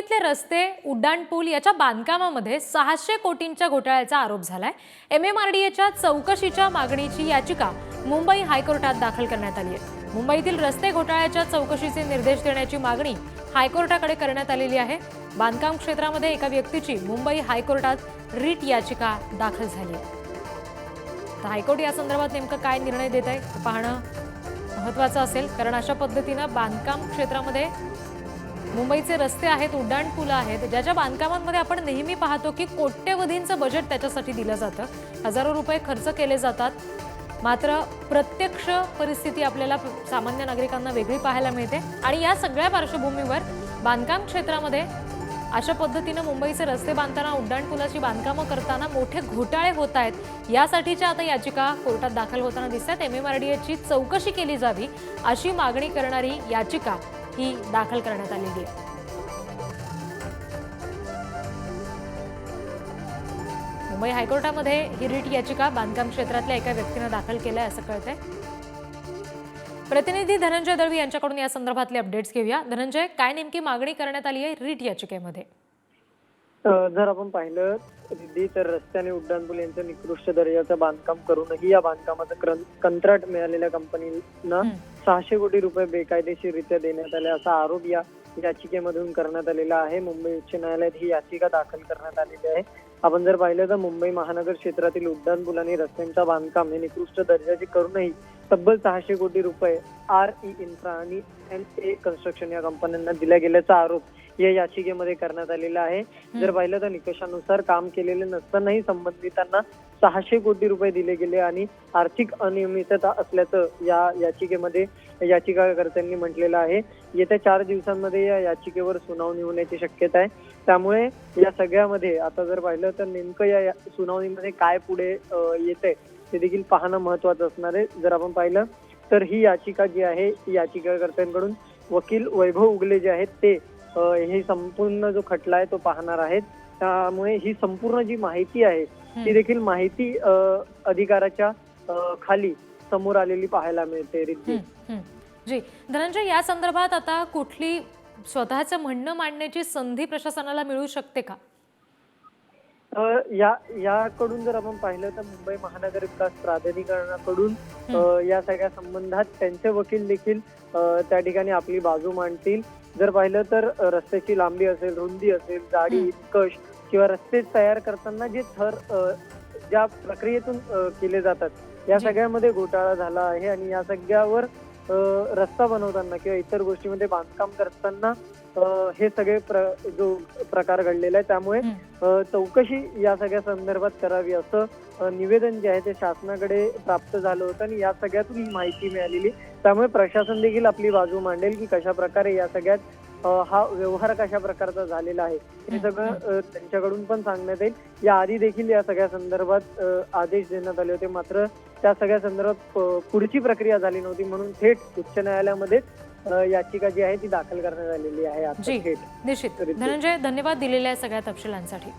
मुंबईतले रस्ते उड्डाणपूल याच्या बांधकामामध्ये सहाशे कोटींच्या घोटाळ्याचा आरोप झालाय. एम एम आर डी एच्या चौकशीच्या मागणीची याचिका मुंबई हायकोर्टात दाखल करण्यात आली आहे. मुंबईतील रस्ते घोटाळ्याच्या चौकशीचे निर्देश देण्याची मागणी हायकोर्टाकडे करण्यात आलेली आहे. बांधकाम क्षेत्रामध्ये एका व्यक्तीची मुंबई हायकोर्टात रीट याचिका दाखल झाली आहे. तर हायकोर्ट या संदर्भात नेमकं काय निर्णय देत आहे पाहणं महत्त्वाचं असेल कारण अशा पद्धतीनं बांधकाम क्षेत्रामध्ये मुंबईचे रस्ते आहेत उड्डाणपुलं आहेत. ज्याच्या बांधकामांमध्ये आपण नेहमी पाहतो की कोट्यवधींचं बजेट त्याच्यासाठी दिलं जातं. हजारो रुपये खर्च केले जातात. मात्र प्रत्यक्ष परिस्थिती आपल्याला सामान्य नागरिकांना वेगळी पाहायला मिळते. आणि या सगळ्या पार्श्वभूमीवर बांधकाम क्षेत्रामध्ये अशा पद्धतीनं मुंबईचे रस्ते बांधताना उड्डाणपुलाची बांधकामं करताना मोठे घोटाळे होत आहेत. यासाठीच्या आता याचिका कोर्टात दाखल होताना दिसतात एम एम आर डी एची चौकशी केली जावी अशी मागणी करणारी याचिका ही दाखल करण्यात आलेली आहे. मुंबई हायकोर्टामध्ये ही रीट याचिका बांधकाम क्षेत्रातल्या एका व्यक्तीनं दाखल केलंय असं कळतंय. प्रतिनिधी धनंजय दळवी यांच्याकडून या संदर्भातले अपडेट्स घेऊया. धनंजय काय नेमकी मागणी करण्यात आली आहे रीट याचिकेमध्ये? जर आपण पाहिलं रिद्धी तर रस्ते आणि उड्डाणपूल यांचं निकृष्ट दर्जाचं बांधकाम करूनही या बांधकामाचं कंत्राट मिळालेल्या कंपनीना. सहाशे कोटी रुपये बेकायदेशीररित्या देण्यात आले असा आरोप या याचिकेमधून करण्यात आलेला आहे मुंबई उच्च न्यायालयात ही याचिका दाखल करण्यात आलेली आहे आपण जर पाहिलं तर मुंबई महानगर क्षेत्रातील उड्डाणपूल आणि रस्त्यांचं बांधकाम हे निकृष्ट दर्जाचे करूनही तब्बल सहाशे कोटी रुपये आर ई इन्फ्रा आणि एन ए कन्स्ट्रक्शन या कंपन्यांना दिला गेल्याचा आरोप या याचिकेमध्ये करण्यात आलेला आहे. जर पाहिलं तर निकषानुसार काम केलेले नसतानाही संबंधितांना सहाशे कोटी रुपये दिले गेले आणि आर्थिक अनियमितता असल्याचं या याचिकेमध्ये याचिकाकर्त्यांनी म्हटलेलं आहे. येत्या चार दिवसांमध्ये या याचिकेवर सुनावणी होण्याची शक्यता आहे. त्यामुळे या सगळ्यामध्ये आता जर पाहिलं तर नेमकं या या सुनावणीमध्ये काय पुढे येते ते देखील पाहणं महत्वाचं असणार आहे. जर आपण पाहिलं तर ही याचिका जी आहे याचिकाकर्त्यांकडून वकील वैभव उगले जे आहेत ते हे संपूर्ण जो खटला आहे तो पाहणार आहेत. त्यामुळे ही संपूर्ण जी माहिती आहे ती देखील माहिती अधिकाराच्या खाली समोर आलेली पाहायला मिळते रिद्धी. जी धनंजय या संदर्भात आता कुठली स्वतःचं म्हणणं मांडण्याची संधी प्रशासनाला मिळू शकते का? या याकडून जर आपण पाहिलं तर मुंबई महानगर विकास प्राधिकरणाकडून या सगळ्या संबंधात त्यांचे वकील देखील त्या ठिकाणी आपली बाजू मांडतील जर पाहिलं तर रस्त्याची लांबी असेल रुंदी असेल जाडी. निकष किंवा रस्ते तयार करताना जे थर ज्या प्रक्रियेतून केले जातात या. सगळ्यामध्ये घोटाळा झाला आहे आणि या सगळ्यावर रस्ता बनवताना किंवा इतर गोष्टीमध्ये बांधकाम करताना हे सगळे प्र जो प्रकार घडलेला आहे त्यामुळे चौकशी या सगळ्या संदर्भात करावी असं निवेदन जे आहे ते शासनाकडे प्राप्त झालं होतं आणि या सगळ्यातून ही माहिती मिळालेली. त्यामुळे प्रशासन देखील आपली बाजू मांडेल की कशा प्रकारे या सगळ्यात हा व्यवहार कशा प्रकारचा झालेला आहे हे हं, सगळं त्यांच्याकडून पण सांगण्यात येईल. या आधी देखील या सगळ्या संदर्भात आदेश देण्यात आले होते. मात्र त्या सगळ्या संदर्भात पुढची प्रक्रिया झाली नव्हती. म्हणून थेट उच्च न्यायालयामध्ये याचिका जी आहे ती दाखल करण्यात आलेली आहे. थेट निश्चित. धनंजय धन्यवाद दिलेल्या सगळ्या तपशिलांसाठी.